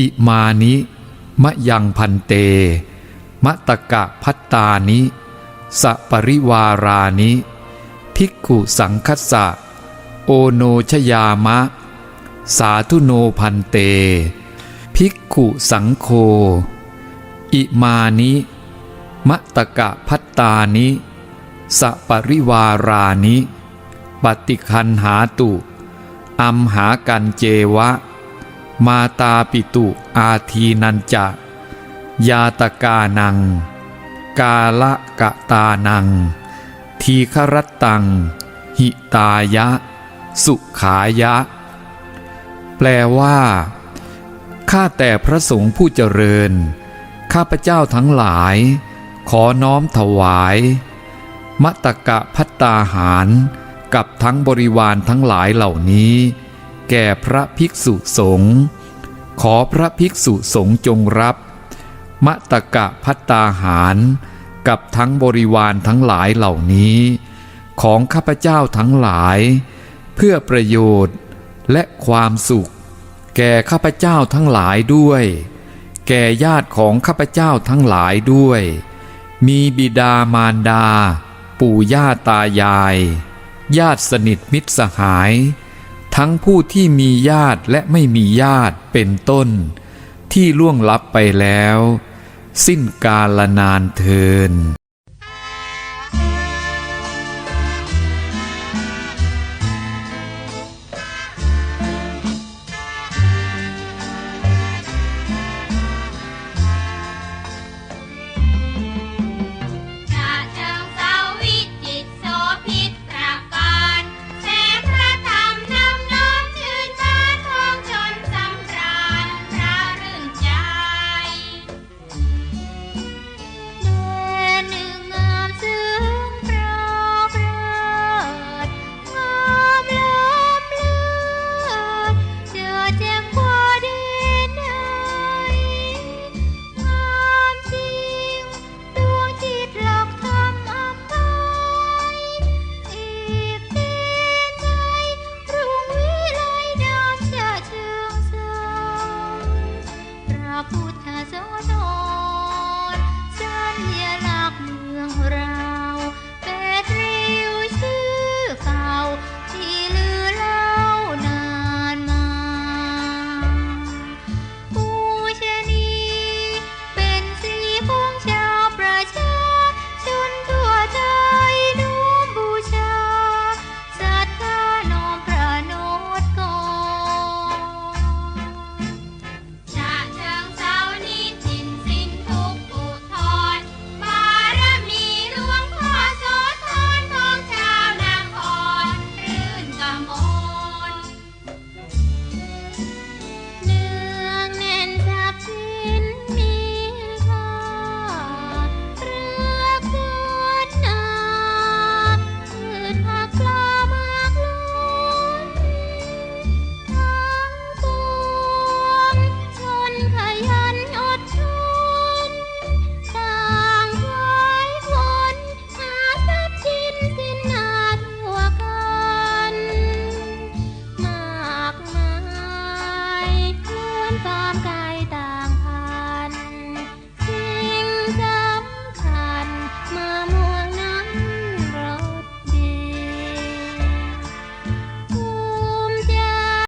อิมานิมะยังพันเต มะตะกะพัตตานิสะปริวารานิภิกขุสังคัสสะ โอโนชยามะ สาธุโนพันเต ภิกขุสังโฆอิมานิมะตะกะพัตตานิสะปริวารานิ ปฏิคันหาตุ อัมหากันเจวะ มาตาปิตุอาทีนันจะยาตกานัง กาละกะตานัง ทีครัตตัง หิตายะ สุขายะ แปลว่า ข้าแต่พระสงฆ์ผู้เจริญ ข้าพเจ้าทั้งหลาย ขอน้อมถวาย มตกะพัตตาหาร กับทั้งบริวารทั้งหลายเหล่านี้ แก่พระภิกษุสงฆ์ขอพระภิกษุสงฆ์จงรับ มะตะกะพัตตาหาร กับทั้งบริวารทั้งหลายเหล่านี้ ของข้าพเจ้าทั้งหลาย เพื่อประโยชน์และความสุข แก่ข้าพเจ้าทั้งหลายด้วย แก่ญาติของข้าพเจ้าทั้งหลายด้วย มีบิดามารดา ปู่ย่าตายาย ญาติสนิทมิตรสหาย ทั้งผู้ที่มีญาติและไม่มีญาติเป็นต้น ที่ล่วงลับไปแล้ว สิ้นกาลนานเทิน พุทธโสด